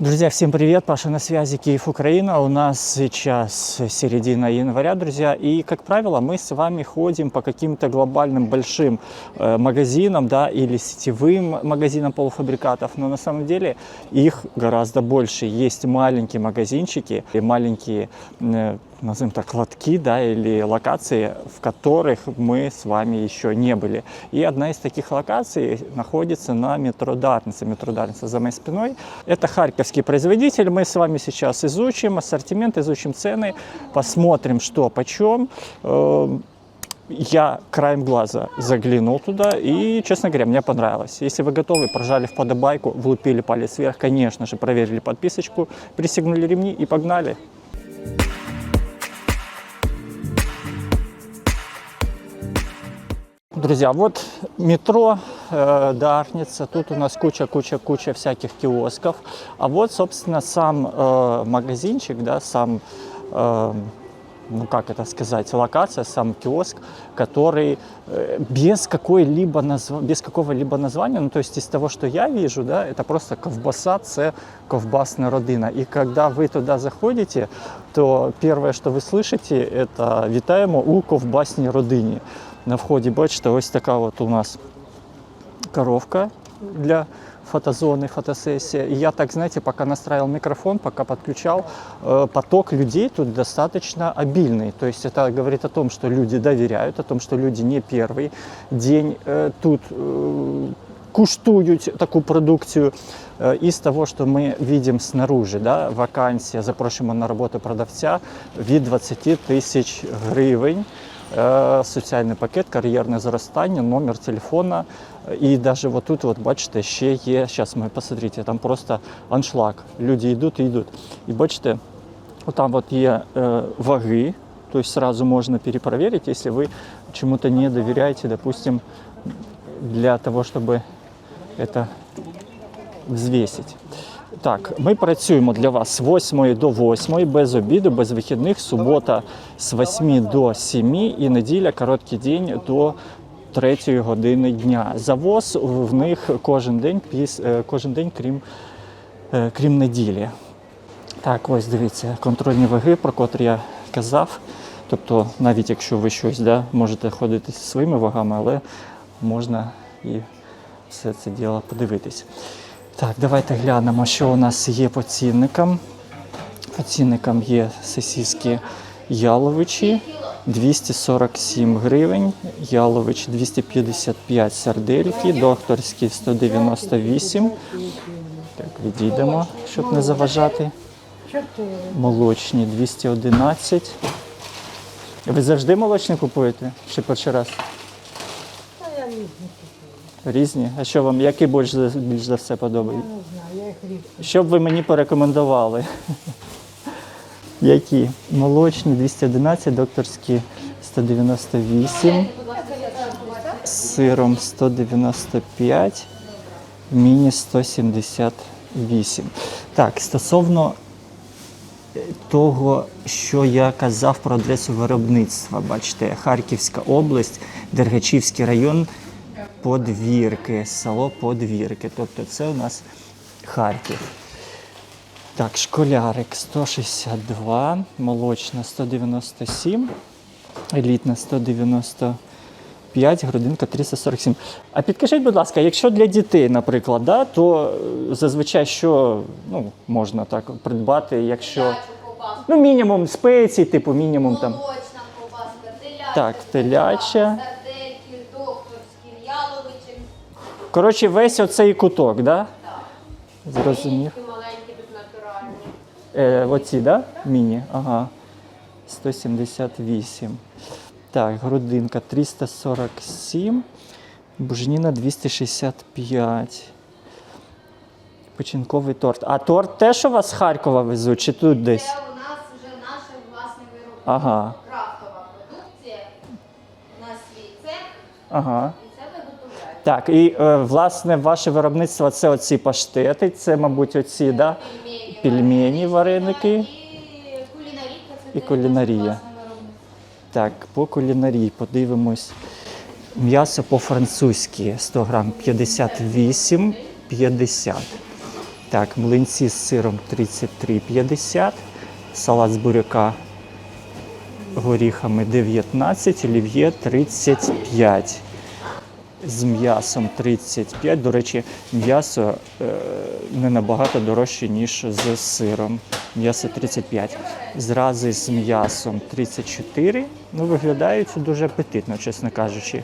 Друзья, всем привет! Паша на связи, Киев, Украина. У нас сейчас середина января, друзья. И, как правило, мы с вами ходим по каким-то глобальным большим э, магазинам, да, или сетевым магазинам полуфабрикатов. Но на самом деле их гораздо больше. Есть маленькие магазинчики и маленькие э, назовем так, лотки, да, или локации, в которых мы с вами еще не были. И одна из таких локаций находится на метро Дарница. Метро Дарница за моей спиной. Это харьковский производитель. Мы с вами сейчас изучим ассортимент, изучим цены, посмотрим, что почем. Эм, я краем глаза заглянул туда и, честно говоря, мне понравилось. Если вы готовы, прожали в подобайку, влупили палец вверх, конечно же, проверили подписочку, пристегнули ремни и погнали. Друзья, вот метро э, Дарница, тут у нас куча-куча-куча всяких киосков, а вот, собственно, сам э, магазинчик, да, сам, э, ну как это сказать, локация, сам киоск, который э, без какой-либо назва... без какого-либо названия, ну то есть из того, что я вижу, да, это просто ковбаса, це ковбасная родина. И когда вы туда заходите, то первое, что вы слышите, это «Вітаємо у ковбасній родині». На вході, бачите, ось така от у нас коровка для фотозоны, фотосессия. И я так, знаете, пока настраивал микрофон, пока подключал, э, поток людей тут достаточно обильный. То есть это говорит о том, что люди доверяют, о том, что люди не первый день э, тут э, куштують таку продукцію. Е, Із того, що ми бачимо снаружи, да, вакансія, запрошуємо на роботу продавця від 20 тисяч гривень. Е, Соціальний пакет, кар'єрне зростання, номер телефона. Е, І навіть отут, от бачите, ще є. Зараз ми посмотрите, там просто аншлаг. Люди йдуть і йдуть. І бачите, там от є е, ваги, то есть сразу можно перепроверить, если вы чему-то не доверяете, допустим, для того, чтобы это взвесить. Так, ми працюємо для вас з 8 до 8, без обіду, без вихідних, субота з 8 до 7 і неділя короткий день до 3 години дня. Завоз в них кожен день, е, кожен день крім, е, крім неділі. Так, ось дивіться, контрольні ваги, про котрі я казав. Тобто, навіть якщо ви щось да, можете ходити зі своїми вагами, але можна і все це діло подивитись. Так, давайте глянемо, що у нас є по цінникам. По цінникам є сосиски яловичі 247 гривень, ялович 255 сардельки, докторські 198. Так, відійдемо, щоб не заважати. Молочні 211. Ви завжди молочні купуєте? Чи перший раз? Я різні? А що вам, який більш за, більш за все подобається? не знаю, я їх рідко. Що б ви мені порекомендували? Які? Молочні 211, докторські 198, з сиром 195, міні 178. Так, стосовно е, того, що я казав про адресу виробництва, бачите, Харківська область, Дергачівський район, Подвірки, село Подвірки. Тобто це у нас Харків. Так, школярик 162, молочна 197, елітна 195, грудинка 347. А підкажіть, будь ласка, якщо для дітей, наприклад, да, то зазвичай що ну, можна так придбати, якщо ну, мінімум спецій, типу мінімум там. молочна ковбаска, теляча, Так, теляча. сардельки, докторські, яловичі. Коротше, весь оцей куток, да? Так. Зрозумів. Маленькі тут натуральні. Е, оці, да? Міні? Ага. 178. Так, грудинка 347. Бужніна 265. Печінковий торт. А торт теж у вас з Харкова везуть, чи тут десь? Це у нас вже наше власне виробництво. Ага. Крафтова продукція. У нас свій цех, Ага. і це ми виготовляємо. Так, і е, власне ваше виробництво це оці паштети, це, мабуть, оці, да? Пельмені, вареники. І кулінарія. Так, по кулінарії подивимось. М'ясо по-французьки 100 грам 58, 50. Так, млинці з сиром 33,50, салат з буряка горіхами 19, олів'є 35. З м'ясом 35. До речі, м'ясо е, не набагато дорожче, ніж з сиром. М'ясо 35. Зрази з м'ясом 34. Ну, виглядають дуже апетитно, чесно кажучи.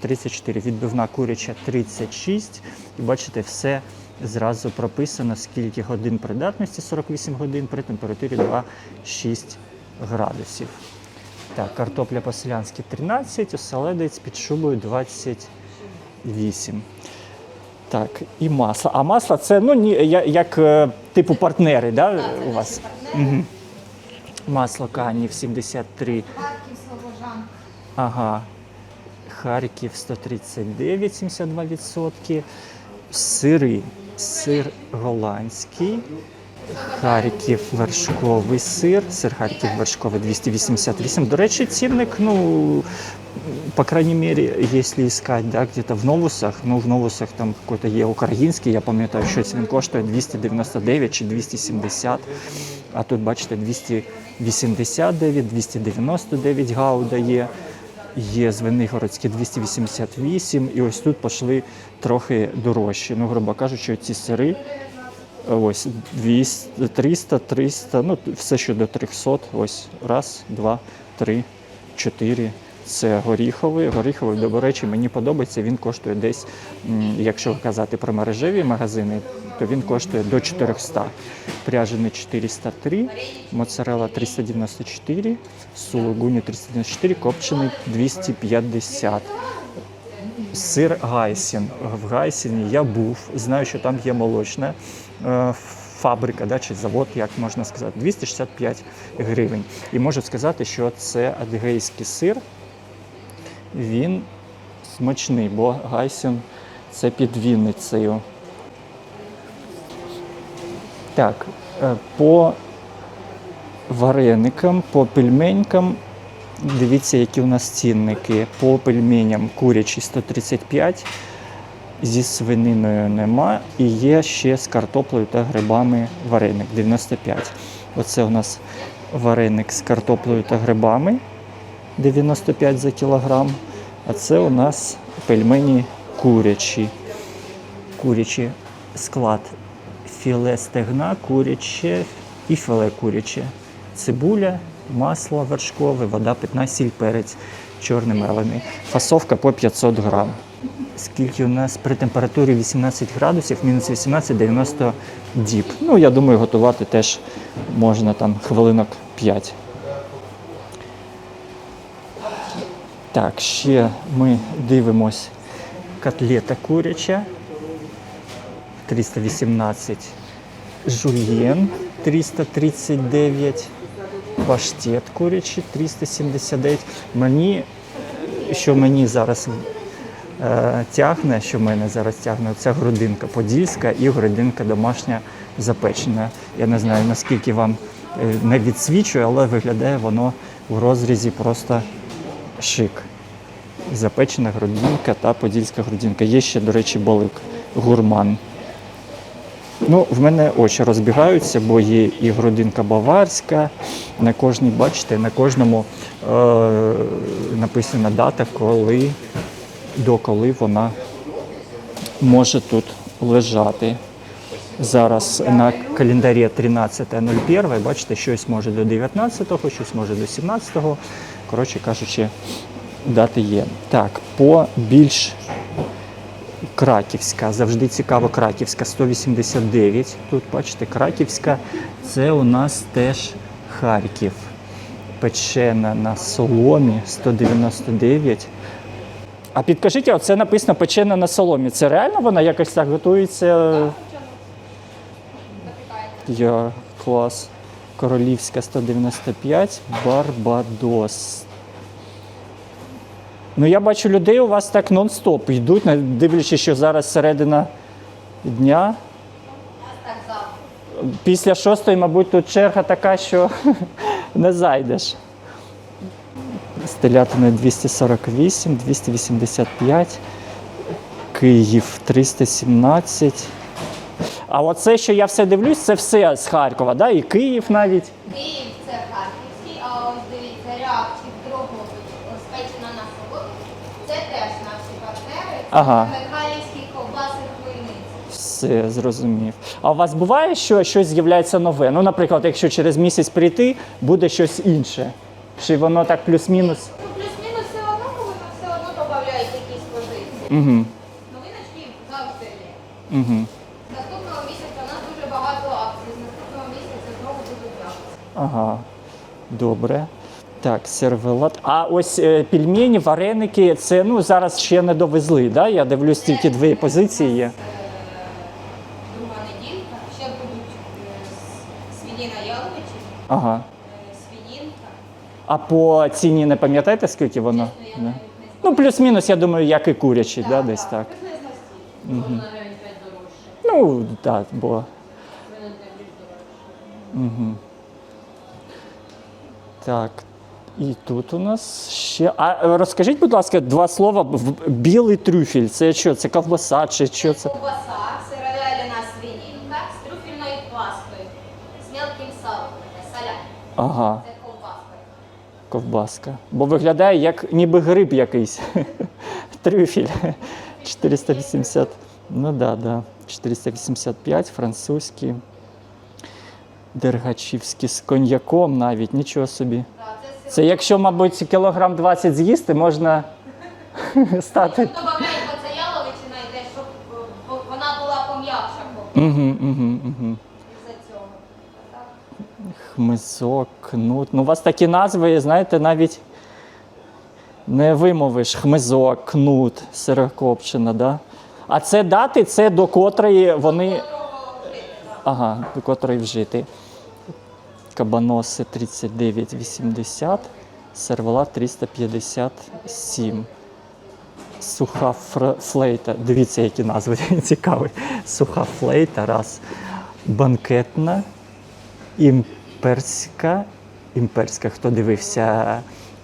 34, відбивна куряча 36. І бачите, все зразу прописано, скільки годин придатності 48 годин при температурі 2,6 градусів. Так, картопля по-селянськи 13, оселедець під шубою 28. Так, і масло. А масло це ну, ні, як е, типу партнери, да, у вас? Угу. Масло канів 73. Харків, Слобожан. Ага. Харків 139, 72%. Сири. Сир голландський. Харків вершковий сир. Сир Харків вершковий 288. До речі, цінник, ну, по крайней мере, если искать, да, где-то в новусах, ну, в новусах там какой-то є український, я пам'ятаю, щось він коштує 299 чи 270, а тут, бачите, 289, 299 гауда є, є Звенигородські 288, і ось тут пішли трохи дорожчі. Ну, грубо кажучи, ці сири, ось 200, 300, 300, ну, все, що до 300, ось раз, два, три, чотири. Це горіховий. Горіховий, до речі, мені подобається. Він коштує десь, якщо казати про мережеві магазини, то він коштує до 400. Пряжений 403, моцарелла 394, сулугуні 394, копчений 250. Сир Гайсін. В Гайсіні я був, знаю, що там є молочна е, фабрика, да, чи завод, як можна сказати, 265 гривень. І можу сказати, що це адгейський сир. Він смачний, бо Гайсін це під Вінницею. Так, е, по вареникам, по пельменькам. Дивіться, які у нас цінники. По пельменям курячі 135, зі свининою нема. І є ще з картоплею та грибами вареник 95. Оце у нас вареник з картоплею та грибами 95 за кілограм. А це у нас пельмені курячі. Курячі склад філе стегна, куряче і філе куряче. Цибуля, масло вершкове, вода питна, сіль, перець, чорний мелений. Фасовка по 500 грам. Скільки у нас при температурі 18 градусів, мінус 18, 90 діб. Ну, я думаю, готувати теж можна там хвилинок 5. Так, ще ми дивимось котлета куряча 318, жульєн 339, паштет курячий 379. Мені, що мені зараз тягне, що в мене зараз тягне, це грудинка подільська і грудинка домашня запечена. Я не знаю, наскільки вам е, не відсвічує, але виглядає воно в розрізі просто шик. Запечена грудинка та подільська грудинка. Є ще, до речі, балик гурман. Ну, в мене очі розбігаються, бо є і грудинка баварська. На кожній, бачите, на кожному е- написана дата, коли, до коли вона може тут лежати. Зараз на календарі 13.01, бачите, щось може до 19-го, щось може до 17-го. Коротше кажучи, дати є. Так, по більш Краківська, завжди цікаво Краківська, 189. Тут, бачите, Краківська, це у нас теж Харків. Печена на соломі 199. А підкажіть, а це написано печена на соломі. Це реально вона якось так готується? Я клас. Королівська 195, Барбадос. Ну, я бачу людей у вас так нон-стоп йдуть, дивлячись, що зараз середина дня. Після шостої, мабуть, тут черга така, що не зайдеш. Телятиною 248, 285, Київ 317, А оце, що я все дивлюсь, це все з Харкова, да? і Київ навіть. Київ це Харківський, а ось дивіться, реакції Дрогобич, Спечена на Солод. Це теж наші партнери. Це Ага. Михайлівські ковбаси. Все зрозумів. А у вас буває, що щось з'являється нове? Ну, наприклад, якщо через місяць прийти, буде щось інше. Чи воно так плюс-мінус? Ну, плюс-мінус все одно, коли ви все одно додають якісь позиції. Угу. Новиночки завжди є. Угу. Наступного місяця у нас дуже багато акцій. З наступного місяця знову будуть акції. Ага. Добре. Так, сервелат. А ось е, пельмені, вареники, це ну зараз ще не довезли, да? Я дивлюсь, тільки дві позиції є. Друга неділька. Ще будуть е, с- свинина яловичі, Ага. А по ціні не пам'ятаєте, скільки воно? Ну, не. Ну, плюс-мінус, я думаю, як і курячі, да, десь так. Дорожче. Ну, так, бо. Свининка. Угу. Так. І тут у нас ще. А е, розкажіть, будь ласка, два слова. Білий трюфель. Це що? Це ковбаса чи що це? Ковбаса, сировяльна свинінка з трюфельною пастою, з мелким салом. Ага, Це ковбаска. Бо виглядає як ніби гриб якийсь. Трюфель. 480. Ну да, да. 485, французький. Дергачівський з коньяком навіть, нічого собі. Це якщо, мабуть, кілограм 20 з'їсти, можна стати. Щоб е, вона була пом'якша Угу, угу, угу. Хмизок, кнут. Ну, у вас такі назви, знаєте, навіть не вимовиш. Хмизок, кнут, сирокопчина, да? А це дати, це до котрої вони. Ага, до котрої вжити. Кабаноси 39,80, сервела 357. Суха флейта. Дивіться, які назви цікаві. Суха флейта, раз. Банкетна, імперська. Імперська, хто дивився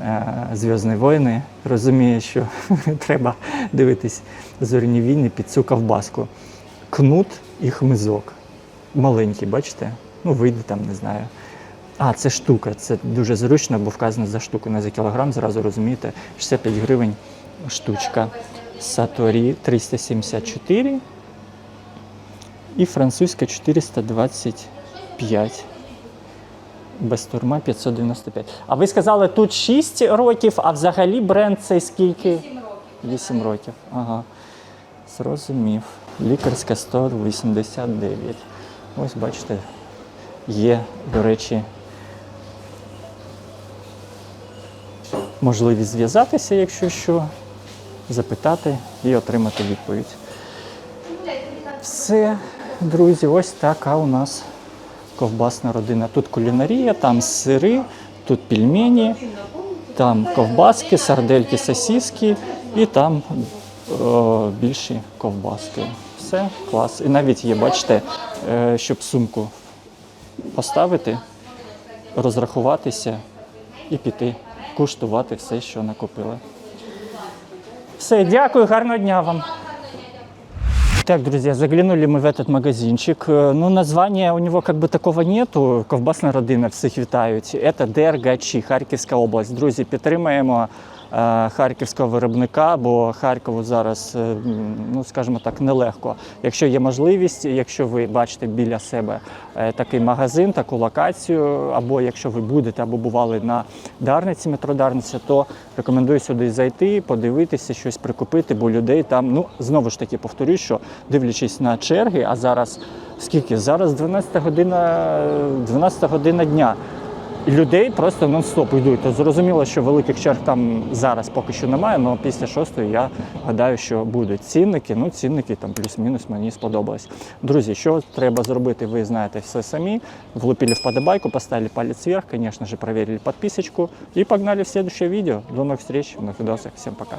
е, Зв'язні війни, розуміє, що треба дивитись зоряні війни під цю ковбаску. Кнут і хмизок. Маленький, бачите? Ну, вийде там, не знаю. А, це штука. Це дуже зручно, бо вказано за штуку, не за кілограм, зразу розумієте. 65 гривень штучка. Саторі 374 і французька 425. Без турма 595. А ви сказали, тут 6 років, а взагалі бренд цей скільки? 7 років. 8 років. Ага. Зрозумів. Лікарська 189. Ось бачите, є, до речі, можливість зв'язатися, якщо що, запитати і отримати відповідь. Все, друзі, ось така у нас ковбасна родина. Тут кулінарія, там сири, тут пельмені, там ковбаски, сардельки, сосиски і там о, більші ковбаски. Все, клас. І навіть є, бачите, е, щоб сумку поставити, розрахуватися і піти, куштувати все, що накупили. Все, дякую, гарного дня вам. Так, друзья, заглянули мы в этот магазинчик. Э, Ну, названия у него как бы такого нету. Ковбасна родина всіх вітають. Это Дергачі, Харківська область. Друзі, підтримаємо е, харківського виробника, бо Харкову зараз, е, ну скажімо так, нелегко. Якщо є можливість, якщо ви бачите біля себе е, такий магазин, таку локацію, або якщо ви будете або бували на Дарниці, метро Дарниця, то рекомендую сюди зайти, подивитися, щось прикупити, бо людей там, ну знову ж таки повторюю, що дивлячись на черги, а зараз скільки? Зараз 12 година, 12 година дня. І людей просто нон-стоп йдуть. То зрозуміло, що великих черг там зараз поки що немає, але після шостої я гадаю, що будуть цінники. Ну, цінники там плюс-мінус мені сподобались. Друзі, що треба зробити, ви знаєте все самі. Влупили вподобайку, поставили палец вверх, конечно же, проверили подписочку и погнали в следующее видео. До новых встреч, на видосах. Всем пока.